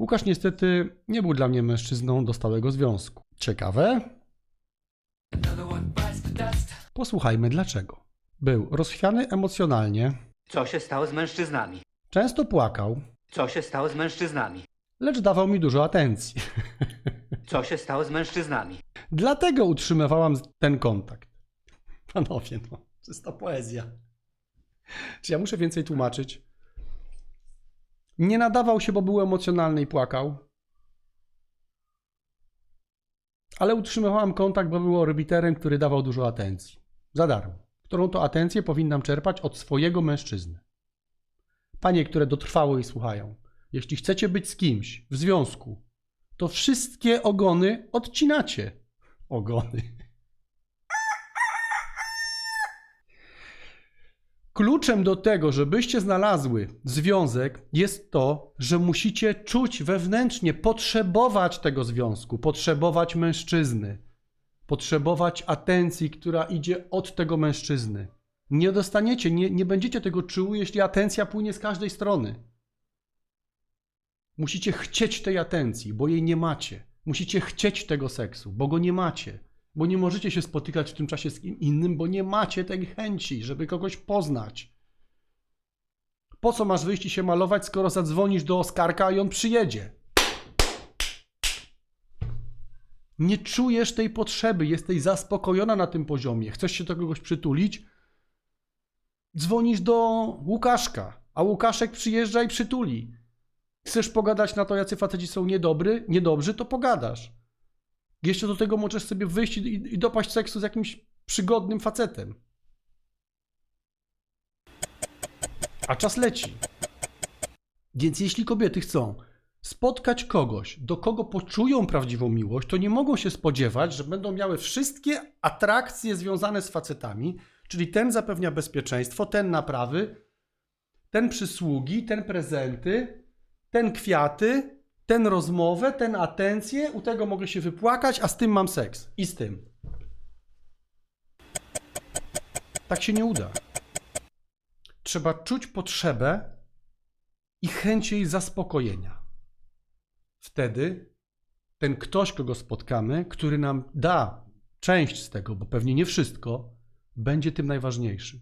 Łukasz niestety nie był dla mnie mężczyzną do stałego związku. Ciekawe? Posłuchajmy dlaczego. Był rozchwiany emocjonalnie, Co się stało z mężczyznami? często płakał, Co się stało z mężczyznami? lecz dawał mi dużo atencji. Co się stało z mężczyznami? Dlatego utrzymywałam ten kontakt. Panowie, no, czysta poezja. Czy ja muszę więcej tłumaczyć? Nie nadawał się, bo był emocjonalny i płakał. Ale utrzymywałam kontakt, bo był orbiterem, który dawał dużo atencji. Za darmo. Którą to atencję powinnam czerpać od swojego mężczyzny. Panie, które dotrwało i słuchają, jeśli chcecie być z kimś w związku, to wszystkie ogony odcinacie. Ogony. Kluczem do tego, żebyście znalazły związek, jest to, że musicie czuć wewnętrznie, potrzebować tego związku, potrzebować mężczyzny, potrzebować atencji, która idzie od tego mężczyzny. Nie dostaniecie, nie, nie będziecie tego czuły, jeśli atencja płynie z każdej strony. Musicie chcieć tej atencji, bo jej nie macie. Musicie chcieć tego seksu, bo go nie macie. Bo nie możecie się spotykać w tym czasie z kim innym, bo nie macie tej chęci, żeby kogoś poznać. Po co masz wyjść i się malować, skoro zadzwonisz do Oskarka i on przyjedzie? Nie czujesz tej potrzeby, jesteś zaspokojona na tym poziomie. Chcesz się do kogoś przytulić? Dzwonisz do Łukaszka, a Łukaszek przyjeżdża i przytuli. Chcesz pogadać na to, jacy faceci są niedobry, niedobrzy, to pogadasz. Jeszcze do tego możesz sobie wyjść i, i dopaść seksu z jakimś przygodnym facetem. A czas leci. Więc jeśli kobiety chcą spotkać kogoś, do kogo poczują prawdziwą miłość, to nie mogą się spodziewać, że będą miały wszystkie atrakcje związane z facetami, czyli ten zapewnia bezpieczeństwo, ten naprawy, ten przysługi, ten prezenty, ten kwiaty, ten rozmowę, ten atencję, u tego mogę się wypłakać, a z tym mam seks. I z tym. Tak się nie uda. Trzeba czuć potrzebę i chęć jej zaspokojenia. Wtedy ten ktoś, kogo spotkamy, który nam da część z tego, bo pewnie nie wszystko, będzie tym najważniejszym.